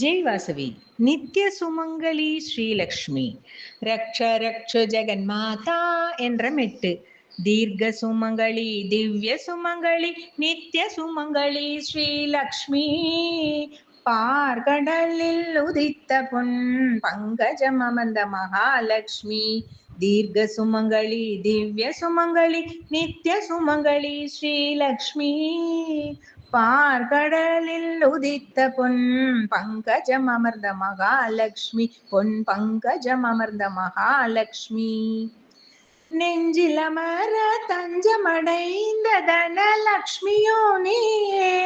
ஜெய் வாசவி. நித்திய சுமங்கலி ஸ்ரீலக்ஷ்மி. ரக்ஷ ரக்ஷ ஜெகன்மாதா என்ற மெட்டு. தீர்க்க சுமங்கலி திவ்ய சுமங்கலி நித்திய சுமங்கலி ஸ்ரீலக்ஷ்மி. பார்கடலில் உதித்த பொன் பங்கஜம் அமர்ந்த மகாலட்சுமி தீர்க்க சுமங்கலி திவ்ய சுமங்கலி நித்திய சுமங்கலி ஸ்ரீலக்ஷ்மி. பார்கடலில் உதித்த பொன் பங்கஜம் அமர்ந்த மகாலட்சுமி. பொன் பங்கஜம் அமர்ந்த மகாலட்சுமி. நெஞ்சில் அமர தஞ்சமடைந்த தனலக்ஷ்மியோ நீயே.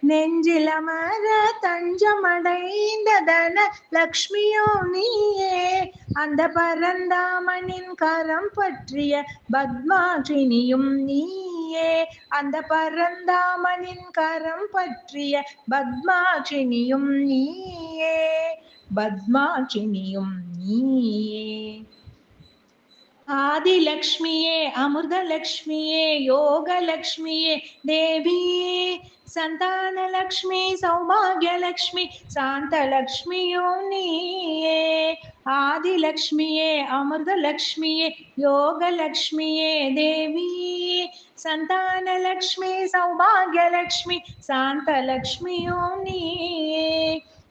நெஞ்சில் அமர தஞ்சமடைந்த தன லக்ஷ்மியோ நீயே. அந்த பரந்தாமனின் கரம் பற்றிய பத்மாட்சினியும் நீயே. நீயே அந்த பரந்தாமனின் கரம் பற்றிய பத்மாட்சினியும் நீயே பத்மாட்சினியும் நீயே. ஆதிலக்ஷ்மியே அமிர்தலக்ஷ்மியே யோகலக்ஷ்மியே தேவியே சந்தானலக்ஷ்மி சௌபாகியலக்ஷ்மி சாந்தலக்ஷ்மியோ நீயே. ஆதிலக்ஷ்மியே அமிர்தலக்ஷ்மியே யோகலக்ஷ்மியே தேவி சந்தானலக்ஷ்மி சௌபாகியலக்ஷ்மி சாந்தலக்ஷ்மியோ நீயே.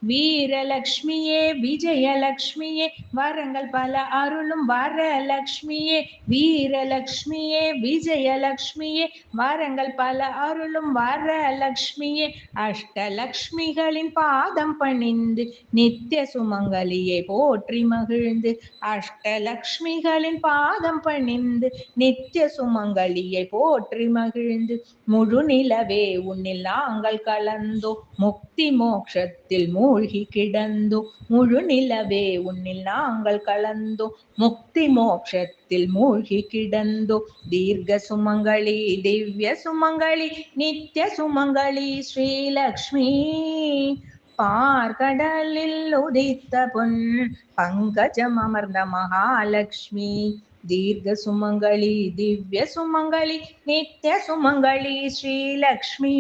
வீரலக்ஷ்மியே விஜயலக்ஷ்மியே வரங்கள் பல அருளும் வரலக்ஷ்மியே வீரலக்ஷ்மியே விஜயலக்ஷ்மியே வரங்கள் பல அருளும் வரலக்ஷ்மியே அஷ்டலக்ஷ்மிகளின் பாதம் பணிந்து நித்திய சுமங்கலியை போற்றி மகிழ்ந்து அஷ்டலக்ஷ்மிகளின் பாதம் பணிந்து நித்திய சுமங்கலியை போற்றி மகிழ்ந்து முழு நிலவே உன்னில் நாங்கள் கலந்தோ முக்தி மோக்ஷத்தில் மூ மூழ்கி கிடந்தோ முழு நிலவே உன்னில் நாங்கள் கலந்தோ முக்தி மோட்சத்தில் மூழ்கி கிடந்தோ தீர்க்க சுமங்களி திவ்ய சுமங்களி நித்திய சுமங்களி ஸ்ரீலக்ஷ்மி. பார்கடலில் உதித்த பொன் பங்கஜம் அமர்ந்த மகாலட்சுமி தீர்க்க சுமங்களி திவ்ய சுமங்களி நித்திய சுமங்களி ஸ்ரீலக்ஷ்மி.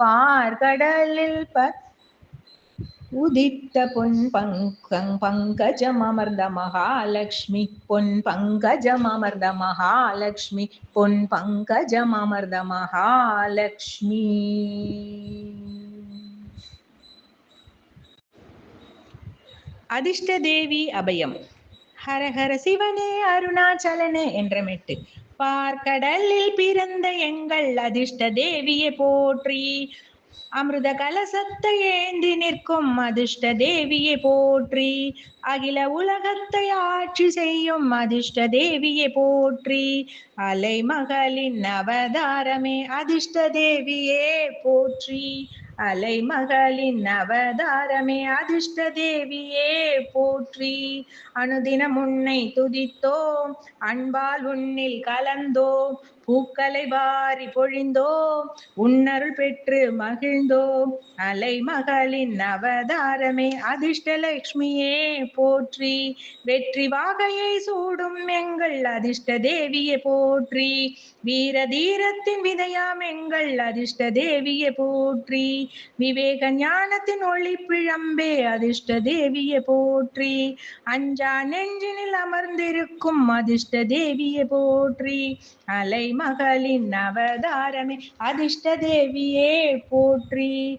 பார்கடலில் ப உதித்த பொன் பங்கங் பங்கஜம் அமர்ந்த மகாலட்சுமி பொன் பங்கஜம் அமர்ந்த மகாலட்சுமி பொன் பங்கஜம் அமர்ந்த மகாலட்சுமி. அதிர்ஷ்ட தேவி அபயம். ஹரஹர சிவனே அருணாச்சலனே என்ற மெட்டு. பார்க்கடலில் பிறந்த எங்கள் அதிர்ஷ்ட தேவியை போற்றி அமிர்த கலசத்தை ஏந்தி நிற்கும் அதிர்ஷ்ட தேவியை போற்றி. அகில உலகத்தை ஆட்சி செய்யும் அதிர்ஷ்ட தேவியை போற்றி. அலை மகளின் அவதாரமே அதிர்ஷ்ட தேவியே போற்றி. அலை மகளின் அவதாரமே அதிர்ஷ்ட தேவியே போற்றி. அனுதினம் உன்னை துதித்தோம் அன்பால் உன்னில் கலந்தோம் பூக்களை வாரி பொழிந்தோம் உன்னருள் பெற்று மகிழ்ந்தோம். அலை மகளின் அவதாரமே அதிர்ஷ்டலட்சுமியே போற்றி வெற்றி வாகையை சூடும் எங்கள் அதிர்ஷ்ட தேவியை போற்றி. வீர தீரத்தின் விதையாம் எங்கள் அதிர்ஷ்ட தேவியை போற்றி. விவேக ஞானத்தின் ஒளி பிழம்பே அதிர்ஷ்ட தேவியை போற்றி. அஞ்சா நெஞ்சினில் அமர்ந்திருக்கும் அதிர்ஷ்ட தேவியை போற்றி. அலை மகளின் அவதாரமே. அதிர்ஷ்ட தேவியே போற்றி.